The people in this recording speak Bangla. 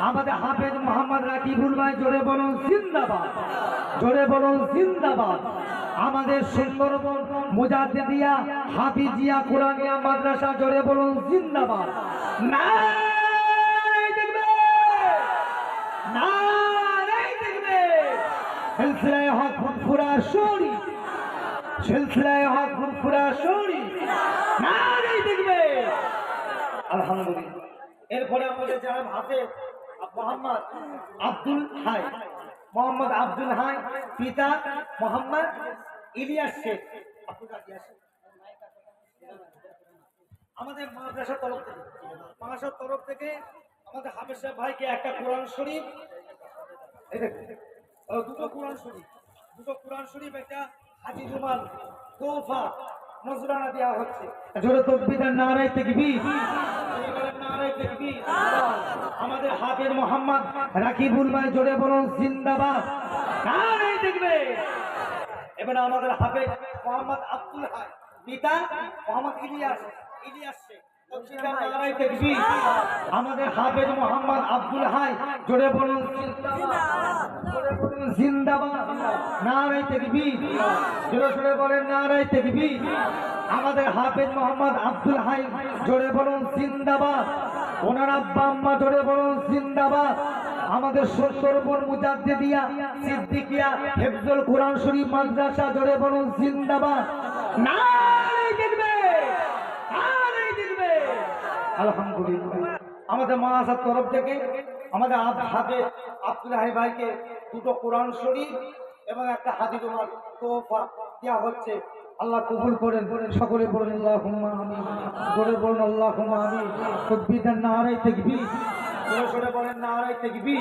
আমাদের হাফেজ মোহাম্মদ রাকিবুল ভাই, জোরে বলুন, জিন্দাবাদ। জোরে বলুন, জিন্দাবাদ। আমাদের সুন্দরবন মুজাদ্দিদিয়া, হাফিজিয়া, কোরআনিয়া, মাদ্রাসা, জোরে বলুন, জিন্দাবাদ। তাকবীর সিলসিলায়ে হক ফুরফুরা শরী সিলসিলায়ে হক ফুরফুরা শরী আলহামদুলিল্লাহ। এরপরে আমাদের যারা হাতে মোহাম্মদ আব্দুল হাই। মোহাম্মদ আব্দুল হাই, পিতা মোহাম্মদ ইলিয়াস শেখ। আমাদের মাদ্রাসার তরফ থেকে, মাদ্রাসার তরফ থেকে আমাদের হাফেজ ভাইকে একটা কোরআন শরীফ দুটো কোরআন শরীফ, দুটো কোরআন শরীফ একটা হাজি রুমাল তোফা, নজরানা দেওয়া হচ্ছে। নারায় তাকবীর। আমাদের হাফেজ মোহাম্মদ রাকিবুল ভাই জোরে বলুন, জিন্দাবাদ। নারায় তাকবীর এবার আমাদের হাফেজ মোহাম্মদ আব্দুল হাই মোহাম্মদ ইলিয়াস ইলিয়াস আমাদের হাফেজ মোহাম্মদ আব্দুল হাই, জোরে বলুন, জিন্দাবাদ। নারায় তাকবীর জোরে জোরে বলেন নারায় আমাদের হাফেজ মোহাম্মদ আব্দুল হাই, জোরে বলুন, জিন্দাবাদ। ওনার আব্বা আম্মা, জোরে বলুন, জিন্দাবাদ। আমাদের সত্তরপুর মুজাদ্দিদিয়া, সিদ্দিকিয়া, হেফজুল কোরআন শরীফ মাদ্রাসা, জোরে বলুন, জিন্দাবাদ। আলহামদুলিল্লাহ। আমাদের মাসার তরফ থেকে আমাদের হাতে আব্দুল হাই ভাইকে দুটো কোরআন শরীফ এবং একটা হাতি তোমার তোফা দেওয়া হচ্ছে। আল্লাহ কবুল করেন, সকলে বলেন আল্লাহ আমি সকলে বলেন আল্লাহ আমি তকবির নারাই না জোরে সরে বলেন নারাই তেকবি